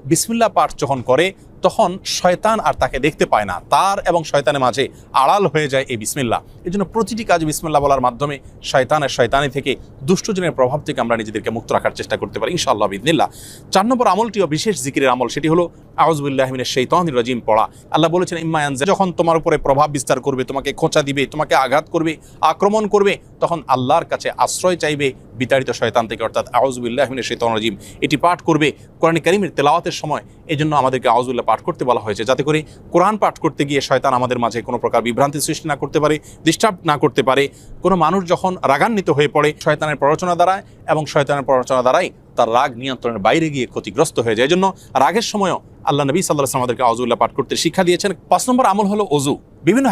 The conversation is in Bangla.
বিসমিল্লা পাঠ যখন করে তখন শয়তান আর তাকে দেখতে পায় না। তার এবং শয়তানের মাঝে আড়াল হয়ে যায় এই বিসমিল্লা এই জন্য প্রতিটি কাজ বিসমিল্লা বলার মাধ্যমে শয়তানের শয়তানি থেকে দুষ্টজনের প্রভাব থেকে আমরা নিজেদেরকে মুক্ত রাখার চেষ্টা করতে পারি, ইনশাআল্লাহ বিদিনিল্লা চার নম্বর আমলটিও বিশেষ জিকিরের আমল, সেটি হলো আউজবুল্লাহমিনের শৈতান রাজিম পড়া। আল্লাহ বলেছেন ইম্মায়ান যখন তোমার উপরে প্রভাব বিস্তার করবে, তোমাকে খোঁচা দিবে, তোমাকে আঘাত করবে, আক্রমণ করবে, তখন আল্লাহর কাছে আশ্রয় চাইবে বিতাড়িত শয়তান থেকে, অর্থাৎ আউজবুল্লাহমিনের শৈতান রাজিম। এটি পাঠ করবে কোরআন করিমের তেলাওয়াতের সময়। এই জন্য আমাদেরকে আউজুল্লাহ পাঠ করতে বলা হয়েছে। যাতে করে কোরআন পাঠ করতে গিয়ে শয়তান আমাদের মাঝে কোনো প্রকার বিভ্রান্তি সৃষ্টি না করতে পারে ডিস্টার্ব না করতে পারে। কোনো মানুষ যখন রাগান্বিত হয়ে পড়ে, শয়তানের প্ররোচনা দ্বারায় এবং শয়তানের প্ররোচনা দ্বারাই তার রাগ নিয়ন্ত্রণের বাইরে গিয়ে ক্ষতিগ্রস্ত হয়ে যায়। জন্য রাগের সময়ও আল্লাহ নবী সাল্লাহ আমাদেরকে অজুল্লাহ পাঠ করতে শিক্ষা দিয়েছেন। পাঁচ নম্বর আমল হলো অজু। বিভিন্ন